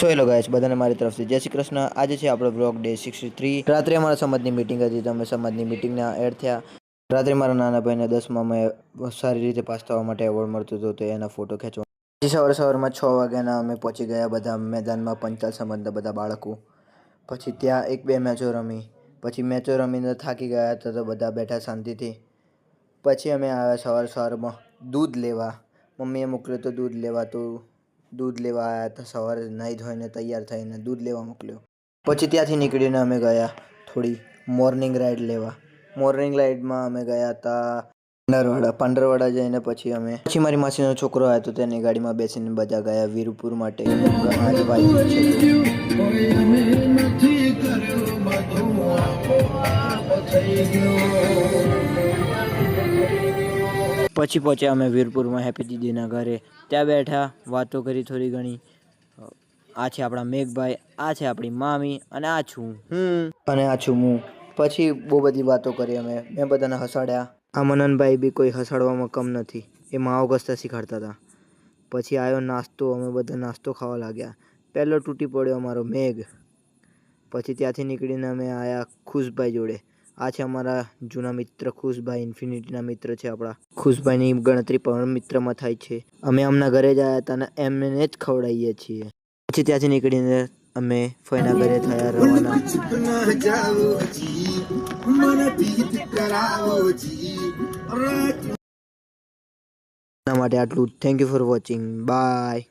So hello guys, બધાને મારી તરફથી જય શ્રી કૃષ્ણ. આજે છે આપણો બ્લોગ ડે સિક્સટી થ્રી. રાત્રે અમારા સમાજની મિટિંગ હતી તમે સમાજની મિટિંગના એડ થયા. રાત્રે મારા નાના ભાઈને દસમાં મેં સારી રીતે પાસ થવા માટે એવોર્ડ મળતો હતો, તો એના ફોટો ખેંચવા. પછી સવારે સવારમાં છ વાગ્યાના અમે પહોંચી ગયા બધા મેદાનમાં પંચાલ સમાજના બધા બાળકો. પછી ત્યાં એક બે મેચો રમી. પછી મેચો રમીને થાકી ગયા હતા, તો બધા બેઠા શાંતિથી. પછી અમે આવ્યા સવાર સવારમાં દૂધ લેવા. મમ્મીએ મોકલ્યો તો દૂધ લેવા તો દૂધ લેવા આવ્યા હતા સવારે નાહી ધોઈને તૈયાર થઈને દૂધ લેવા મોકલ્યો. પછી ત્યાંથી નીકળીને અમે ગયા થોડી મોર્નિંગ રાઈડ લેવા. મોર્નિંગ રાઈડમાં અમે ગયા હતા પંડરવાડા પંડરવાડા જઈને પછી અમે, પછી મારી માસીનો છોકરો આવ્યો તો તેની ગાડીમાં બેસીને બધા ગયા વીરપુર માટે. છે પછી પહોંચ્યા અમે વીરપુરમાં હેપી દીદીના ઘરે. ત્યાં બેઠા, વાતો કરી થોડી ઘણી. આ છે આપણા મેઘભાઈ, આ છે આપણી મામી, અને આ છું હું. અને આ છું હું. પછી બહુ બધી વાતો કરી અમે. મેં બધાને હસાડ્યા. આ મનનભાઈ બી કોઈ હસાડવામાં કમ નથી. એ માવો ઘસતા શીખવાડતા હતા. પછી આવ્યો નાસ્તો, અમે બધા નાસ્તો ખાવા લાગ્યા. પહેલો તૂટી પડ્યો અમારો મેઘ. પછી ત્યાંથી નીકળીને અમે આવ્યા ખુશભાઈ જોડે. આ છે અમારા જૂના મિત્ર ખુશભાઈ, ઇન્ફિનિટીના મિત્ર છે આપણા. ખુશભાઈની ગણતરી પણ મિત્રમાં થાય છે. અમે અમના ઘરે જ આવ્યા હતા અને એમને જ ખવડાવીએ છીએ. પછી ત્યાંથી નીકળીને અમે ફઈના ઘરે થયા રવાના. માટે આટલું thank you for watching bye